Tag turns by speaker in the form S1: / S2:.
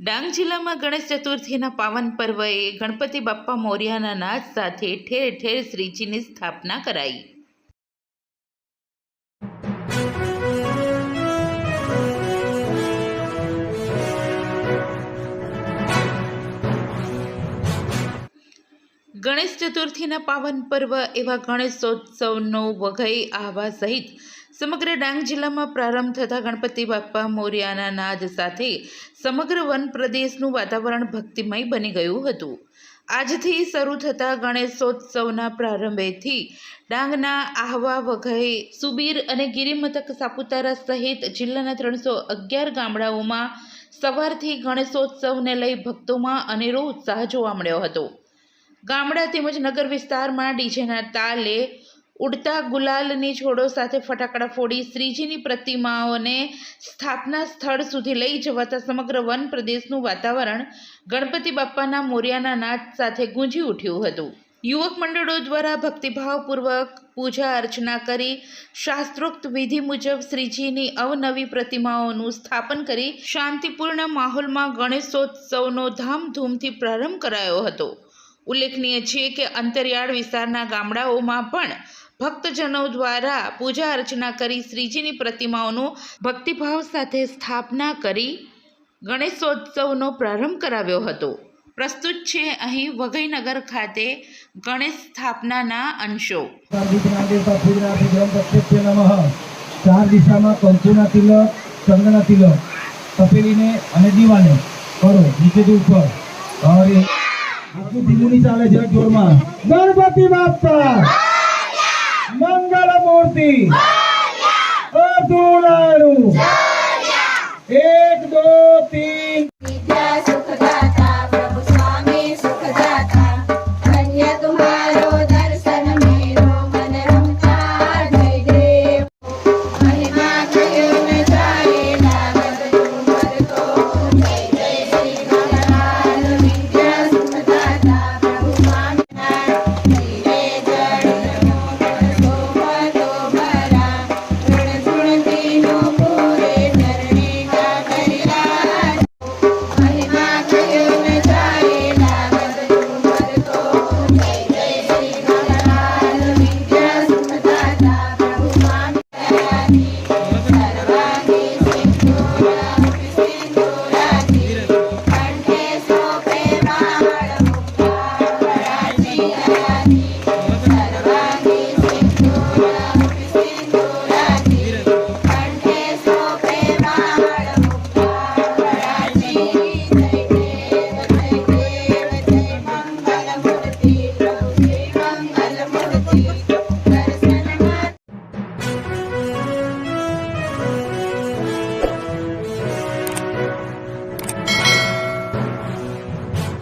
S1: ડાંગ જિલ્લામાં ગણેશ ચતુર્થીના પાવન પર્વએ ગણપતિ બાપ્પા મોર્યાના નાદ સાથે ઠેર ઠેર શ્રીજીની સ્થાપના કરાઈ. ગણેશ ચતુર્થીના પાવન પર્વ એવા ગણેશોત્સવનો વઘઈ આહવા સહિત સમગ્ર ડાંગ જિલ્લામાં પ્રારંભ થતા ગણપતિ બાપ્પા મોર્યાના નાદ સાથે સમગ્ર વન પ્રદેશનું વાતાવરણ ભક્તિમય બની ગયું હતું. આજથી શરૂ થતા ગણેશોત્સવના પ્રારંભેથી ડાંગના આહવા વઘઈ, સુબીર અને ગિરિમથક સાપુતારા સહિત જિલ્લાના ત્રણસો અગિયાર ગામડાઓમાં સવારથી ગણેશોત્સવને લઈ ભક્તોમાં અનેરો ઉત્સાહ જોવા મળ્યો હતો. ગામડા તેમજ નગર વિસ્તારમાં ડીજેના તાલે ઉડતા ગુલાલની છોડો સાથે ફટાકડા ફોડી શ્રીજીની પ્રતિમાઓને સ્થાપના સ્થળ સુધી લઈ જવાતા સમગ્ર વન પ્રદેશનું વાતાવરણ ગણપતિ બાપ્પાના મોર્યાના નાદ સાથે ગુંજી ઉઠ્યું હતું. યુવક મંડળો દ્વારા ભક્તિભાવપૂર્વક પૂજા અર્ચના કરી શાસ્ત્રોક્ત વિધિ મુજબ શ્રીજીની અવનવી પ્રતિમાઓનું સ્થાપન કરી શાંતિપૂર્ણ માહોલમાં ગણેશોત્સવનો ધામધૂમથી પ્રારંભ કરાયો હતો. ઉલ્લેખનીય છે કે અંતરિયાળ વિસ્તારના ગામડાઓમાં પણ ભક્તજનો દ્વારા પૂજા અર્ચના કરી શ્રીજીની પ્રતિમાઓનું ભક્તિભાવ સાથે સ્થાપના કરી ગણેશોત્સવનો પ્રારંભ કરાવ્યો હતો. પ્રસ્તુત છે અહીં વઘઈનગર ખાતે ગણેશ સ્થાપનાના અંશો.
S2: ચાર દિશામાં કંકુના તિલક ચંદ્રના તિલક. તપેલીને અને દીવાને કરો. નીચેથી ઉપર. ધીમું નહીં ચાલે જરાક જોરમાં. ગણપતિ બાપા! મંગળ મૂર્તિ એ